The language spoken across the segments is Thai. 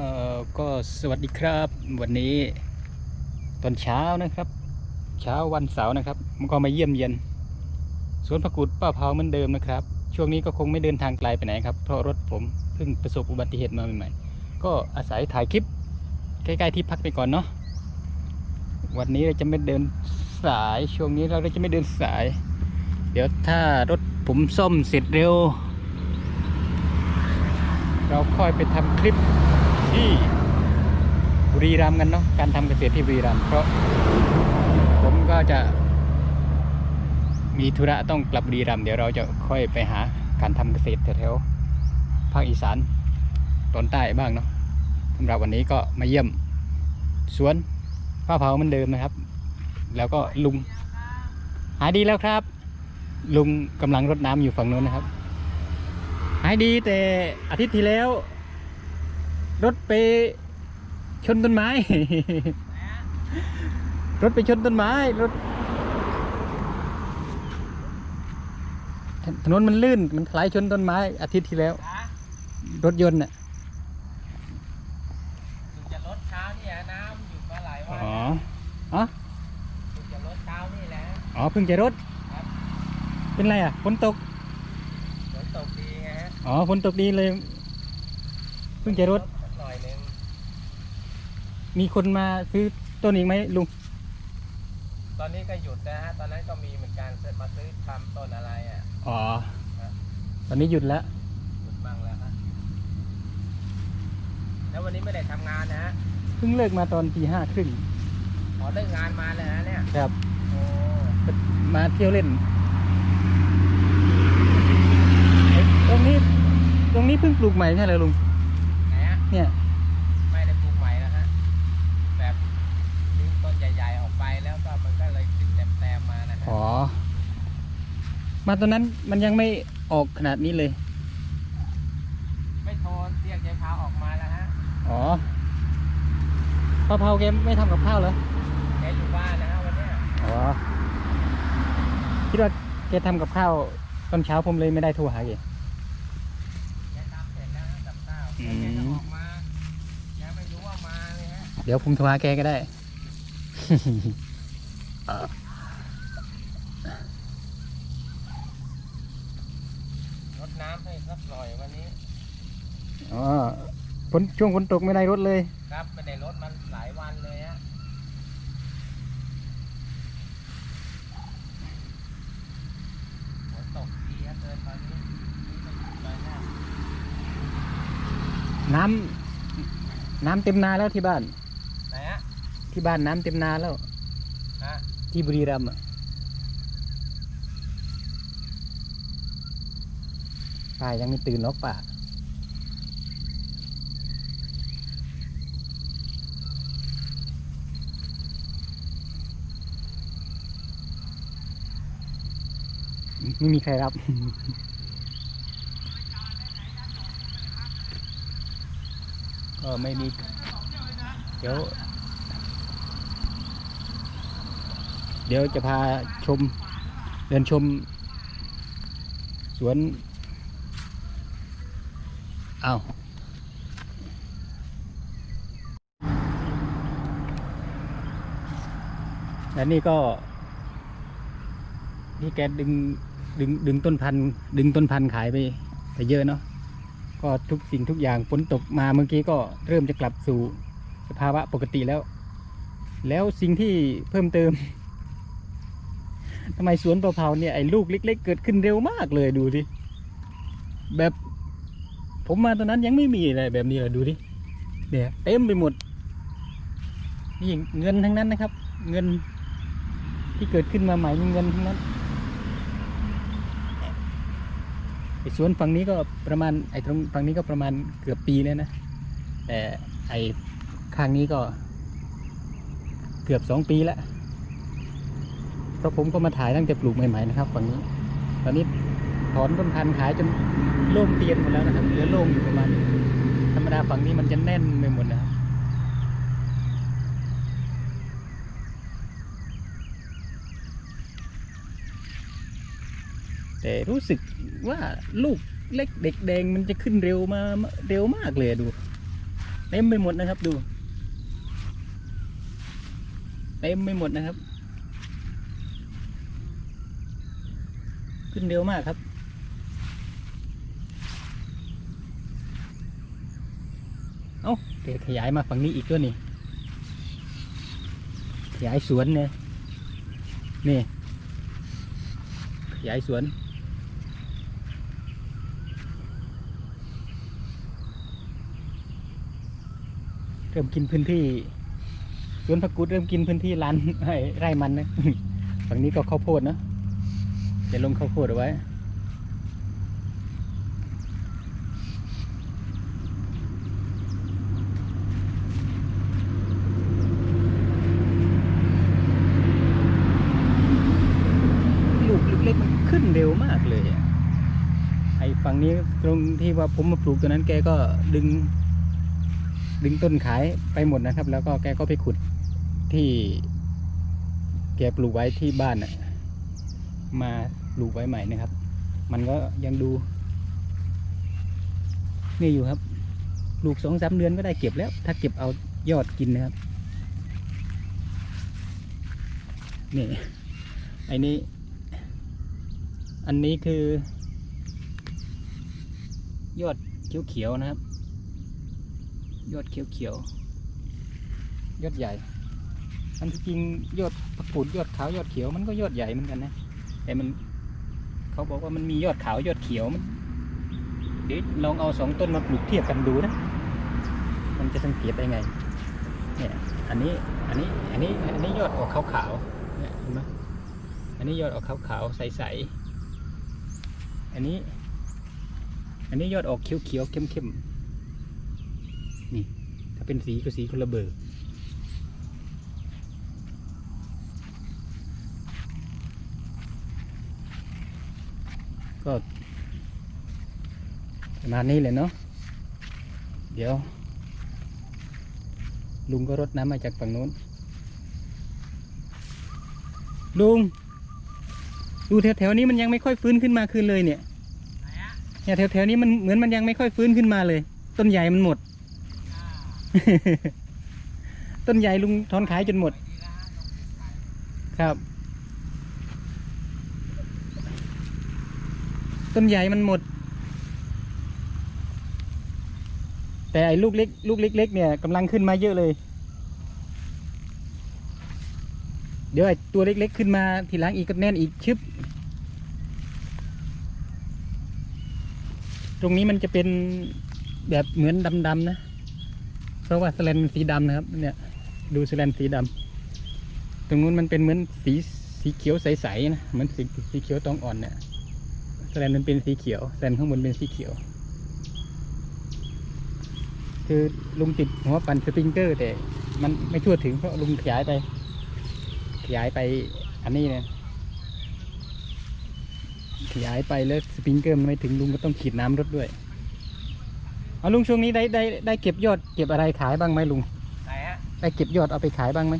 เอ่อก็สวัสดีครับ วันนี้ตอนเช้านะครับ เช้าวันเสาร์นะครับมันก็มาเยี่ยมเยียนสวนผักกูดป้าเผาเหมือนเดิมนะครับ ช่วงนี้ก็คงไม่เดินทางไกลไปไหนครับ เพราะรถผมเพิ่งประสบอุบัติเหตุมาใหม่ๆ ก็อาศัยถ่ายคลิปใกล้ๆที่พักไปก่อนเนาะวันนี้เราจะไม่เดินสายช่วงนี้เราจะไม่เดินสาย เดี๋ยวถ้ารถผมซ่อมเสร็จเร็ว เราค่อยไปทำคลิป ที่บุรีรัมย์กันเนาะการทำเกษตรที่บุรีรัมย์เพราะผมก็จะมีธุระต้องกลับบุรีรัมย์เดี๋ยวเราจะค่อยไปหาการทำเกษตรแถวๆภาคอีสานตอนใต้บ้างเนาะสำหรับวันนี้ก็มาเยี่ยมสวนป้าเผาเหมือนเดิมนะครับ แล้วก็ลุงหายดีแล้วครับ ลุงกำลังรดน้ำอยู่ฝั่งโน้นนะครับ หายดีแต่อาทิตย์ที่แล้ว รถไปชนต้นไม้ รถไปชนต้นไม้รถถถนนมันลื่นมันถลายชนต้นไม้ อาทิตย์ที่แล้ว รถยนต์น่ะถึงจะลดเช้าเนี่ยน้ำหยุดมาหลายวันอ๋ออ๋อถึงจะลดเช้านี่แหละอ๋อเพิ่งจะรถครับเป็นไรอะฝนตกฝนตกดีไงฮะอ๋อฝนตกดีเลย เพิ่งจะรถ สักหน่อยหนึง มีคนมาซื้อต้นอีกไหมลุง ตอนนี้ก็หยุดนะฮะ ตอนนั้นก็มีเหมือนกันมาซื้อทำต้นอะไรอะ อ๋อครับตอนนี้หยุดแล้ว หยุดบ้างแล้วฮะแล้ววันนี้ไม่ได้ทำงานนะฮะ เพิ่งเลิกมาตอนตีห้าครึ่งขอเลิกงานมาเลยนะเนี่ย ครับ โอ้มาเที่ยวเล่นไอ้ตรงนี้ ตรงนี้เพิ่งปลูกใหม่ใช่เหรอลุง ไหนฮะ เนี่ย ไม่ได้ปลูกใหม่แล้วฮะแบบดึงต้นใหญ่ๆออกไปแล้วก็มันก็เลยขึ้นแต้มๆมานะฮะ อ๋อ มาตอนนั้นมันยังไม่ออกขนาดนี้เลย ไม่โทรเรียกยายพาวออกมาแล้วฮะ อ๋อป้าเผาแกไม่ทำกับข้าวเหรอ แกอยู่บ้านนะฮะวันเนี้ยอ๋อ คิดว่าแกทำกับข้าวตอนเช้าผมเลยไม่ได้โทรหาแก แกทำเสร็จแล้วฮะกับข้าวอืแกมจะออกมา แกไม่รู้ว่ามาเลยฮะ เดี๋ยวผมโทรหาแกก็ได้รดน้ำให้ สักหน่อยวันนี้ อ๋อฝนช่วงฝนตกไม่ได้รถเลย ครับไม่ได้รดมันหลายวันเลยฮะฝนตกดีฮะเดินตอนนี้นี่ก็หยุดไปแล้วน้ำน้ำเต็มนาแล้วที่บ้าน ไหนฮะที่บ้านน้ำเต็มนาแล้วฮะที่บุรีรัมย์อะ ป้ายังไม่ตื่นหรอกป้าไม่มีใครรับ ก็ไม่มี เดี๋ยว เดี๋ยวจะพาชม เดินชม สวน เอาวและนี่ก็ นี่แกดึงดึงดึงต้นพันธุ์ดึงต้นพันธุ์ขายไปไปเยอะเนาะก็ทุกสิ่งทุกอย่างฝนตกมาเมื่อกี้ก็เริ่มจะกลับสู่สภาวะปกติแล้ว แล้วสิ่งที่เพิ่มเติมทำไมสวนปะเผาเนี่ยไอ้ลูกเล็ก ๆ เกิดขึ้นเร็วมากเลยดูดิแบบ ผมมาตอนนั้นยังไม่มีอะไรแบบนี้เลยดูดิเนี่ยเต็มไปหมดนี่เงินทั้งนั้นนะครับ เงินที่เกิดขึ้นมาใหม่เงินทั้งนั้นไอ้สวนฝั่งนี้ก็ประมาณไอ้ตรงฝั่งนี้ก็ประมาณเกือบปีแล้วนะแต่ไอ้ข้างนี้ก็ เกือบสองปีแล้วเพราะผมก็มาถ่ายตั้งแต่ปลูกใหม่ๆนะครับฝั่งนี้ ตอนนี้ อนต้นพันธุ์ขายจนโล่งเตียนหมดแล้วนะครับเหลือโล่งอยู่ประมาณธรรมดาฝั่งนี้มันจะแน่นไปหมดนะครับแต่รู้สึกว่าลูกเล็กเด็กแดงมันจะขึ้นเร็วมาเร็วมากเลยดูเต็มไปหมดนะครับดูเต็มไปหมดนะครับ ขึ้นเร็วมากครับ เอ้าขยายมาฝั่งนี้อีกด้วยนี่ขยายสวนเนี่ยนี่ขยายสวน เริ่มกินพื้นที่สวนผักกูดเริ่มกินพื้นที่ลานไร่ไร่มันนะฝั่งนี้ก็ข้าวโพดเนะจะลงข้าวโพดเอาไว้ ลูกเล็กๆมันขึ้นเร็วมากเลยอะไอ้ฝั่ง นี้ตรงที่ว่าผมมาปลูกตัวนั้นแกก็ดึง ดึงต้นขายไปหมดนะครับ แล้วก็แกก็ไปขุดที่แกปลูกไว้ที่บ้านนะมาปลูกไว้ใหม่นะครับ มันก็ยังดู นี่อยู่ครับปลูกสองสามเดือนก็ได้เก็บแล้ว ถ้าเก็บเอายอดกินนะครับ นี่ไอ้นี้ อันนี้คือ ยอดเขียวๆนะครับ ยอดเขียวๆยอดใหญ่อันที่จริงยอดผักกูดยอดขาวยอดเขียวมันก็ยอดใหญ่เหมือนกันนะ แต่มันเขาบอกว่ามันมียอดขาวยอดเขียวมันเดี๋ยวลองเอาสองต้นมาปลูกเทียบกันดูนะ มันจะสังเกตได้ไง เนี่ยอันนี้อันนี้อันนี้อันนี้ยอดออกขาวๆเนี่ยเห็นไหมอันนี้ยอดออกขาวๆใสๆอันนี้ อันนี้ยอดออกเขียวๆเข้มๆนี่ ถ้าเป็นสีก็สีคนละเบอร์ก็ประมาณนี้เลยเนาะเดี๋ยว ลุงก็รดน้ำมาจากฝั่งนู้น ลุง ดูแถวๆนี้มันยังไม่ค่อยฟื้นขึ้นมาคืนเลยเนี่ย เนี่ยแถวๆนี้มันเหมือนมันยังไม่ค่อยฟื้นขึ้นมาเลย ต้นใหญ่มันหมด ต้นใหญ่ลุงถอนขายจนหมด ครับ ต้นใหญ่มันหมด แต่ไอ้ลูกเล็กลูกเล็ก ๆ เนี่ยกำลังขึ้นมาเยอะเลย เดี๋ยวไอ้ตัวเล็ก ๆ ขึ้นมาทีหลังอีกก็แน่นอีกชึบ ตรงนี้มันจะเป็นแบบเหมือนดำๆนะ เพราะว่าสแลนมันสีดำนะครับ เนี่ย ดูสแลนสีดำตรงนู้นมันเป็นเหมือนสีสีเขียวใสๆนะเหมือนสีสีเขียวตองอ่อนเนี่ยแสลนมันเป็นสีเขียวแสลนข้างบนเป็นสีเขียว คือลุงติดหัวปั่นสปริงเกอร์แต่มันไม่ทั่วถึงเพราะลุงขยายไป ขยายไปอันนี้เนี่ย ยายไปแล้วสปริงเกอร์มันไม่ถึงลุงก็ต้องขีดน้ำรดด้วย เอาลุงช่วงนี้ได้ได้ได้เก็บยอดเก็บอะไรขายบ้างไหมลุงไหนฮะได้เก็บยอดเอาไปขายบ้างไหม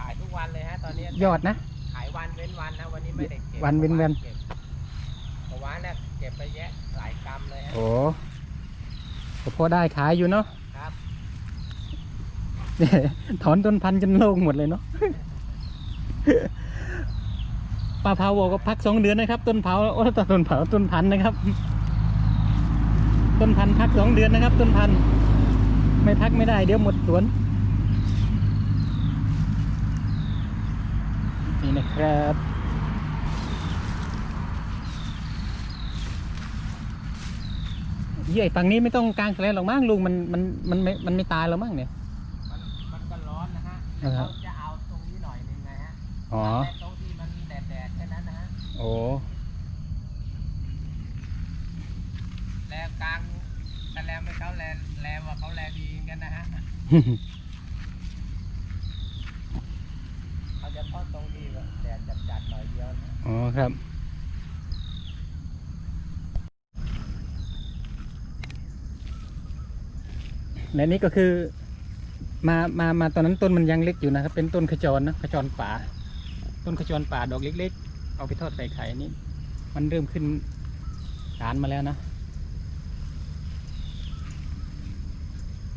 ขายทุกวันเลยฮะตอนนี้ยอดนะ ขายวันเว้นวันนะวันนี้ไม่ได้เก็บวันเว้นวันก็บเมื่อวานเนี่ยเก็บไปแยะหลายกรัมเลยฮะโอ้ก็พอได้ขายอยู่เนาะครับเนี่ยถอนต้นพันธุ์จนโล่งหมดเลยเนาะ ป้าเผาบอกว่าพักสองเดือนนะครับ ต้นเผาโอ้ต้นเผาต้นพันธุ์นะครับ ต้นพันธุ์พักสองเดือนนะครับ ต้นพันธุ์ไม่พักไม่ได้เดี๋ยวหมดสวนนี่นะครับเยี่ยฝั่งนี้ไม่ต้องกลางแสลนหรอกมั้งลุงมันมันมันไม่มันไม่ตายแล้วมั้งเนี่ยมันมันก็ร้อนนะฮะอ่าแต่ครัเขาบจะเอาตรงนี้หน่อยหนึงไงฮะอ๋อ โอ้แลกลางแต่แลไม่เขาแลแลว่าเขาแลดีกันนะฮะเขาจะทอดตรงที่แบบแดดจัดๆหน่อยเดียวนะอ๋อครับและนี่ก็คือมามามาตอนนั้นต้นมันยังเล็กอยู่นะครับ เป็นต้นขจรนะขจรป่า ต้นขจรป่าดอกเล็ก ๆ เอาไปทอดใส่ไข่นี่มันเริ่มขึ้นฐานมาแล้วนะ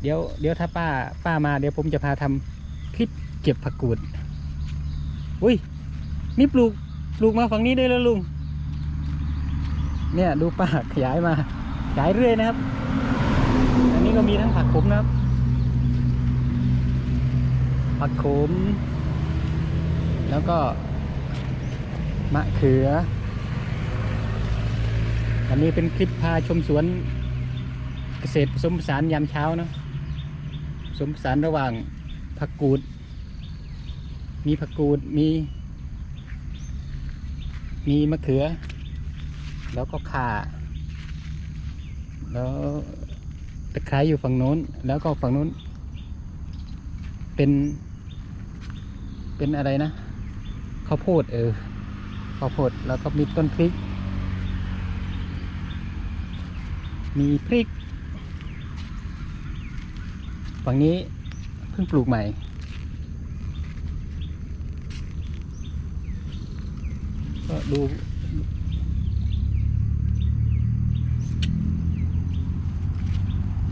เดี๋ยวเดี๋ยวถ้าป้าป้ามาเดี๋ยวผมจะพาทำคลิปเก็บผักกูด อุ้ย นี่ปลูกปลูกมาฝั่งนี้ได้แล้วลุง เนี่ยดูป้าขยายมาขยายเรื่อยนะครับ อันนี้ก็มีทั้งผักขมนะครับ ผักขม แล้วก็ มะเขืออันนี้เป็นคลิปพาชมสวนเกษตรผสมผสานยามเช้าเนาะผสมผสานระหว่างผักกูด มีผักกูดมี มีมะเขือ แล้วก็ข่า แล้วตะไคร้อยู่ฝั่งโน้น แล้วก็ฝั่งโน้น เป็น เป็นอะไรนะข้าวโพดเออ ข้าวโพดแล้วก็มีต้นพริก มีพริก ฝั่งนี้เพิ่งปลูกใหม่ ก็ดู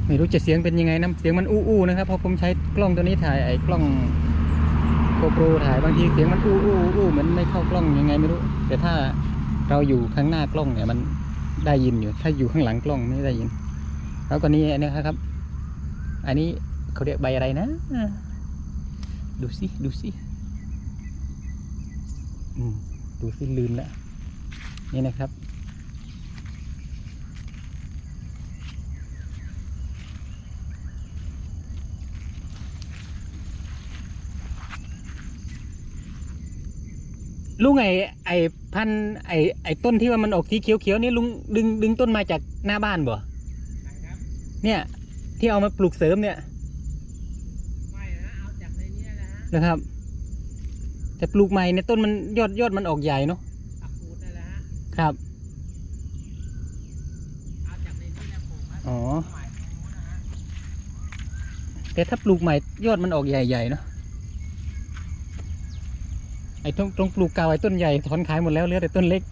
ไม่รู้จะเสียงเป็นยังไงนะเสียงมันอู้ๆนะครับเพราะผมใช้กล้องตัวนี้ถ่ายไอ้กล้อง กโปรถ่ายบางทีเสียงมันอู้อู้อู้เหมือนไม่เข้ากล้องยังไงไม่รู้ แต่ถ้าเราอยู่ข้างหน้ากล้องเนี่ยมันได้ยินอยู่ ถ้าอยู่ข้างหลังกล้องไม่ได้ยิน แล้วก็นี้อันนี้ครับ อันนี้เขาเรียกใบอะไรนะ ดูสิดูสิอืมดูสิลืมแล้วนี่นะครับ ลุงไอไอพันธุ์ไอไอต้นที่ว่ามันออกสีเขียวๆนี่ลุงดึงดึงต้นมาจากหน้าบ้านบ่นะครับเนี่ย ที่เอามาปลูกเสริมเนี่ยไม่นะเอาจากในเนี้ยนะฮะนะครับ แต่ปลูกใหม่เนี่ยต้นมันยอดยอดมันออกใหญ่เนาะผักกูดนั่นแหละฮะครับเอาจากในนี้นะปลูกนะอ๋อหมายตรงนู้นนะฮะแต่ถ้าปลูกใหม่ยอดมันออกใหญ่ๆเนาะ ไอ้ตรงตรงปลูกเก่าไอ้ต้นใหญ่ถอนขายหมดแล้วเหลือแต่ต้นเล็ก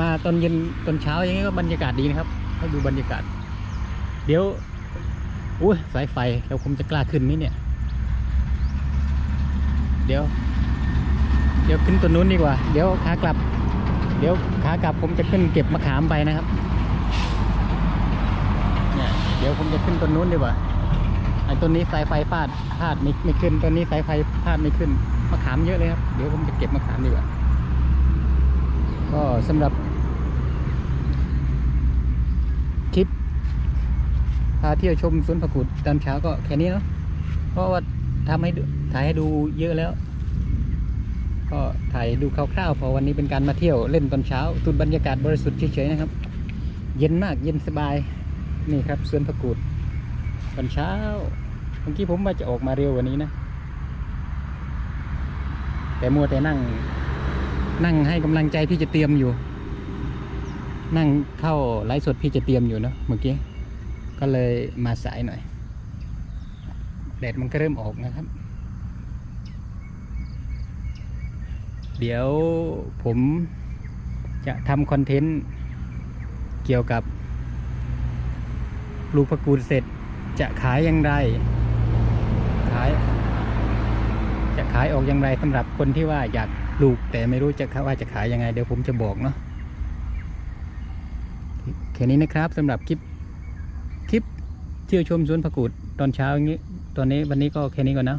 มาตอนเย็นตอนเช้าอย่างนี้ก็บรรยากาศดีนะครับ ให้ดูบรรยากาศ เดี๋ยวอุ้ยสายไฟแล้วผมจะกล้าขึ้นไหมเนี่ย เดี๋ยว เดี๋ยวขึ้นตัวนู้นดีกว่า เดี๋ยวขากลับ เดี๋ยวขากลับผมจะขึ้นเก็บมะขามไปนะครับ เดี๋ยวผมจะขึ้นต้นนู้นดีกว่าไอ้ต้นนี้สายไฟฟาดพาดไม่ไม่ขึ้นต้นนี้สายไฟพาดไม่ขึ้นมะขามเยอะเลยครับ เดี๋ยวผมจะเก็บมะขามดีกว่า ก็สำหรับ คลิปพาเที่ยวชมสวนผักกูดตอนเช้าก็แค่นี้เนาะเพราะว่าทำให้ถ่ายให้ดูเยอะแล้ว ก็ถ่ายดูคร่าวๆพอวันนี้เป็นการมาเที่ยวเล่นตอนเช้าตูดบรรยากาศบริสุทธิ์เฉยๆนะครับ เย็นมากเย็นสบาย นี่ครับสวนผักกูดตอนเช้าเมื่อกี้ผมว่าจะออกมาเร็วกว่านี้นะ แต่มัวแต่นั่ง นั่งให้กำลังใจพี่จะเตรียมอยู่ นั่งเข้าไลฟ์สดพี่จะเตรียมอยู่เนาะเมื่อกี้ ก็เลยมาสายหน่อย แดดมันก็เริ่มออกนะครับ เดี๋ยวผมจะทำคอนเทนต์เกี่ยวกับ ปลูกผักกูดเสร็จจะขายอย่างไร ขาย จะขายออกอย่างไรสำหรับคนที่ว่าอยากปลูกแต่ไม่รู้จะว่าจะขายยังไง เดี๋ยวผมจะบอกเนาะแค่นี้นะครับสำหรับคลิปคลิปเที่ยวชมสวนผักกูดตอนเช้าอย่างนี้ ตอนนี้วันนี้ก็แค่นี้ก่อนนะ